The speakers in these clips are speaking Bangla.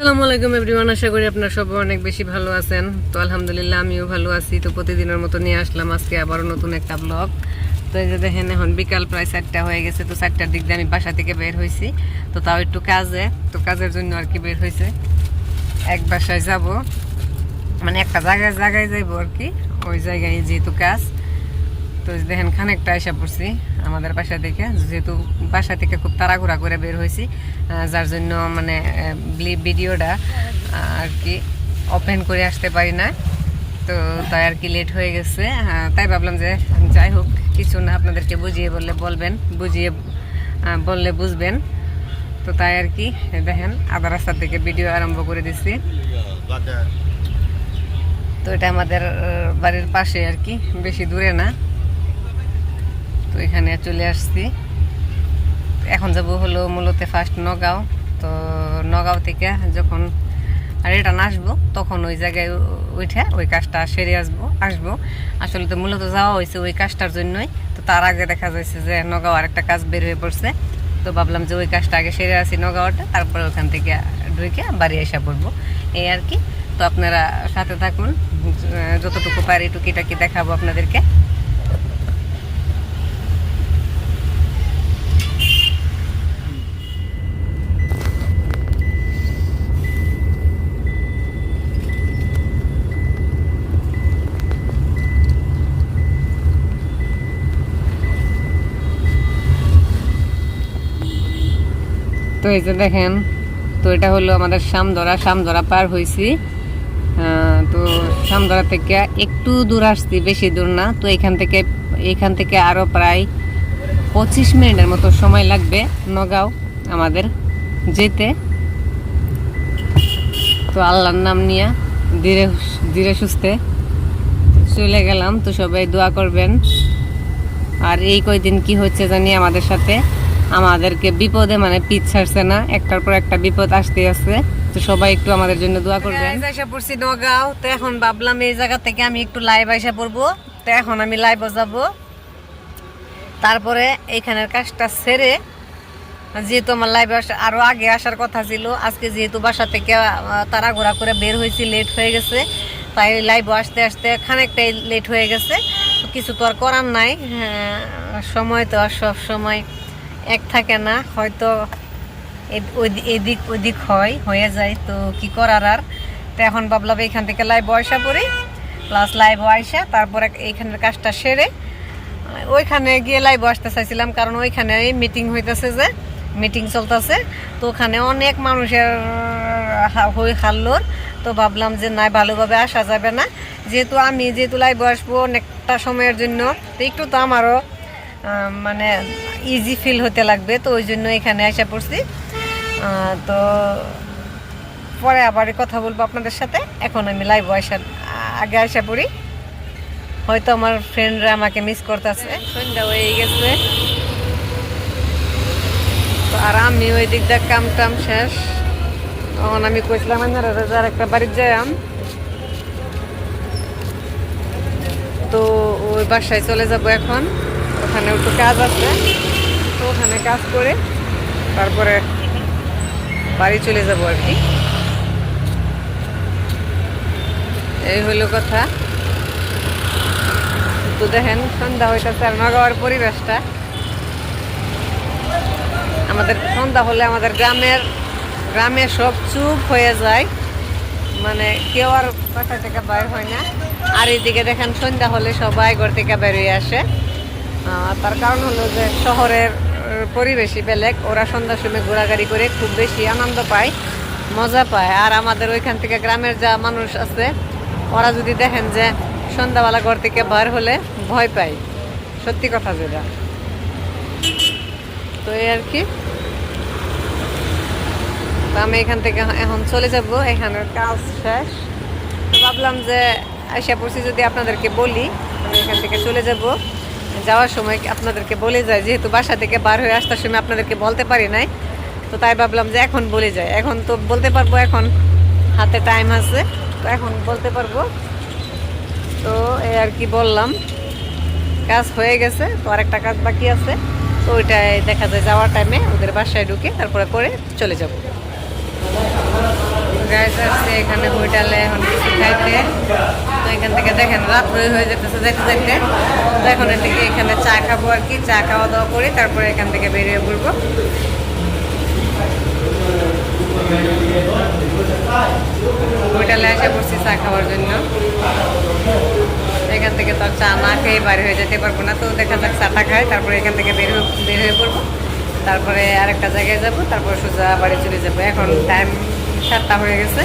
আসসালামু আলাইকুম এভরিওয়ান, আশা করি আপনারা সবাই অনেক বেশি ভালো আছেন। তো আলহামদুলিল্লাহ আমিও ভালো আছি। তো প্রতিদিনের মতো নিয়ে আসলাম আজকে আবারও নতুন একটা ব্লগ তো এই যে দেখেন, এখন বিকাল প্রায় চারটা হয়ে গেছে। তো চারটার দিক দিয়ে আমি বাসা থেকে বের হয়েছি। তো তাও একটু কাজে। তো কাজের জন্য আর কি বের হয়েছে। এক বাসায় যাব। মানে একটা জায়গায় জায়গায় যাইবো আর কি। ওই জায়গায় যেহেতু কাজ। তো দেখেন, খানিকটা এসে পড়ছি আমাদের বাসা থেকে। যেহেতু বাসা থেকে খুব তাড়াহুড়া করে বের হয়েছি যার জন্য মানে ভিডিওটা আর কি ওপেন করে আসতে পারি না। তো তাই আর কি লেট হয়ে গেছে। তাই ভাবলাম যে যাই হোক, কিছু না, আপনাদেরকে বুঝিয়ে বললে বলবেন, বুঝিয়ে বললে বুঝবেন। তো তাই আর কি দেখেন, আধা রাস্তার থেকে ভিডিও আরম্ভ করে দিচ্ছি তো এটা আমাদের বাড়ির পাশে আর কি, বেশি দূরে না। এখানে চলে আসছি। এখন যাব হলো মূলত ফার্স্ট নগাঁও। তো নগাঁও থেকে যখন রিটার্ন আসব, তখন ওই জায়গায় উঠে ওই কাজটা সেরে আসব আসব। আসলে তো মূলত যাওয়া হয়েছে ওই কাজটার জন্যই। তো তার আগে দেখা যাচ্ছে যে নগাঁও আরেকটা কাজ বের হয়ে পড়ছে। তো ভাবলাম যে ওই কাজটা আগে সেরে আসি নগাঁওটা, তারপরে ওখান থেকে ঢুকে বাড়ি এসে পড়ব। এই আর কি। তো আপনারা সাথে থাকুন। যতটুকু পারি টুকিটাকি দেখাবো আপনাদেরকে। এই যে দেখেন, তো এটা হলো আমাদের সামদরা সামদরা পার হয়েছি তো সামদরা থেকে একটু দূর আসছি, বেশি দূর না। তো এখান থেকে এখান থেকে আরও প্রায় পঁচিশ মিনিটের মতো সময় লাগবে নগাঁও আমাদের যেতে। তো আল্লাহর নাম নিয়ে ধীরে ধীরে সুস্থে চলে গেলাম। তো সবাই দোয়া করবেন। আর এই কয়দিন কি হচ্ছে জানি আমাদের সাথে আমাদেরকে বিপদে মানে পিছ ছাড়ছে না একটার পর একটা বিপদ আসতে আছে। তো সবাই একটু আমাদের জন্য দোয়া করবেন। এসে পড়ছি নগাঁও তো এখন ভাবলাম এই জায়গা থেকে আমি একটু লাইভ এসে পড়ব। তো এখন আমি লাইভ যাব। তারপরে এইখানের কাজটা সেরে যেহেতু আমার লাইভে আরও আগে আসার কথা ছিল আজকে যেহেতু বাসা থেকে তাড়াঘোড়া করে বের হয়েছি লেট হয়ে গেছে। তাই লাইভে আসতে আসতে খানিকটাই লেট হয়ে গেছে। কিছু তো আর করার নাই হ্যাঁ, সময় তো আর সব সময়। এক থাকে না, হয়তো এদিক ওদিক হয়, হয়ে যায়, তো কি করার আর? তো এখন ভাবলাম এখান থেকে লাইভ বয়সা পড়ি প্লাস লাইভ আইসা তারপরে এইখানের কাজটা সেরে, ওইখানে গিয়ে লাইভ আসতে চাইছিলাম, কারণ ওইখানে মিটিং হইতেছে যে মিটিং চলতেছে, তো ওখানে অনেক মানুষের হই হাল্লোর তো ভাবলাম যে না ভালোভাবে আসা যাবে না। যেহেতু আমি যেহেতু লাইভ আসব অনেকটা সময়ের জন্য, তো একটু তো আমারও মানে ইজি ফিল হতে লাগবে, তো ওই জন্য এখানে এসে পড়ছি। তো পরে আবার কথা বলব আপনাদের সাথে। এখন আমি লাইভ আসা আগে আসা পড়ি। হয়তো আমার ফ্রেন্ডরা আমাকে মিস করতেছে। সন্ধ্যা হয়ে গেছে। আর আমি ওই দিক দিয়ে কাম টাম শেষ। তখন আমি কইছিলাম যার একটা বাড়ির যাইম তো ওই বাসায় চলে যাব এখন। ওখানে একটু কাজ আছে। তো ওখানে কাজ করে তারপরে বাড়ি চলে যাব আর কি। এই হলো কথা। তো দেখেন, সন্ধ্যা হইতেছে আর নগাঁওয়ার পরিবেশটা। আমাদের সন্ধ্যা হলে আমাদের গ্রামের, গ্রামে সব চুপ হয়ে যায়। মানে কেউ আর বাসা থেকে বাইর হয় না। আর এইদিকে দেখেন, সন্ধ্যা হলে সবাই ঘর থেকে বেরিয়ে আসে। তার কারণ হলো যে শহরের পরিবেশই বেলেগ। ওরা সন্ধ্যার সময় ঘোরাঘুরি করে খুব বেশি আনন্দ পায়, মজা পায়। আর আমাদের ওইখান থেকে গ্রামের যা মানুষ আছে, ওরা যদি দেখেন যে সন্ধ্যাবেলা ঘর থেকে বার হলে ভয় পায়। সত্যি কথা যেটা। তো এই আর কি। তো আমি এখান থেকে এখন চলে যাব। এখানের কাজ শেষ। ভাবলাম যে আশা পড়ছি যদি আপনাদেরকে বলি, আমি এখান থেকে চলে যাব। যাওয়ার সময় আপনাদেরকে বলে যায়, যেহেতু বাসা থেকে বার হয়ে আসার সময় আপনাদেরকে বলতে পারি নাই, তো তাই ভাবলাম যে এখন বলে যায়। এখন তো বলতে পারব এখন হাতে টাইম আছে, তো এখন বলতে পারব। তো এই আর কি বললাম, কাজ হয়ে গেছে, তো আরেকটা কাজ বাকি আছে, তো ওইটাই দেখা যায় যাওয়ার টাইমে ওদের বাসায় ঢুকে তারপরে করে চলে যাব। গাইস আসছে এখানে হোটেলে এখন কিছু খাইতে এখান থেকে দেখেন রাত্রই হয়ে যেতেছে যেতে যেতে তো এখন থেকে এখানে চা খাব আর কি, চা খাওয়া দাওয়া করি তারপরে এখান থেকে বেরিয়ে পড়ব। হোটেলে এসে পড়ছি চা খাওয়ার জন্য। এখান থেকে তো চা না খেয়ে বাইরে হয়ে যেতে পারব না, তো দেখা যাক চাটা খাই, তারপরে এখান থেকে বের হয়ে বের হয়ে পড়ব। তারপরে আরেকটা জায়গায় যাব, তারপর সোজা বাড়ি চলে যাব। এখন টাইম সাতটা হয়ে গেছে।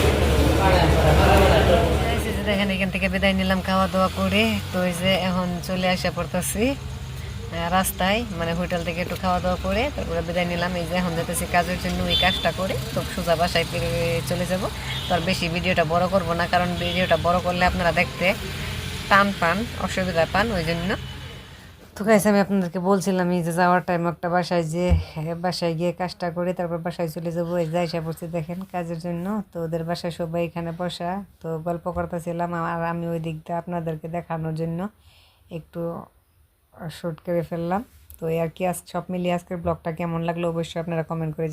দেখেন এখান থেকে বিদায় নিলাম খাওয়া দাওয়া করে। তো এই যে এখন চলে আসা পড়তেছি রাস্তায় মানে হোটেল থেকে একটু খাওয়া দাওয়া করে, তারপরে বিদায় নিলাম। এই যে এখন যেতেছি কাজের জন্য ওই কাজটা করে, তো সোজা বাসায় ফিরে চলে যাব। তো আর বেশি ভিডিওটা বড় করব না, কারণ ভিডিওটা বড় করলে আপনারা দেখতে টান পান, অসুবিধা পান, ওই জন্য তো গাইছে আমি আপনাদেরকে বলছিলাম এই যে যাওয়ার টাইম একটা বাসায় যে হ্যাঁ, বাসায় গিয়ে কাজটা করে তারপর বাসায় চলে যাব। এই যাই পড়ছি দেখেন কাজের জন্য। তো ওদের বাসায় সবাই এখানে বসা। তো গল্প করতেছিলাম আর আমি ওই দিকটা আপনাদেরকে দেখানোর জন্য। একটু শ্যুট করে ফেললাম। তো আর কি আজ সব মিলিয়ে আজকের ব্লগটা কেমন লাগল অবশ্যই আপনারা কমেন্ট করে।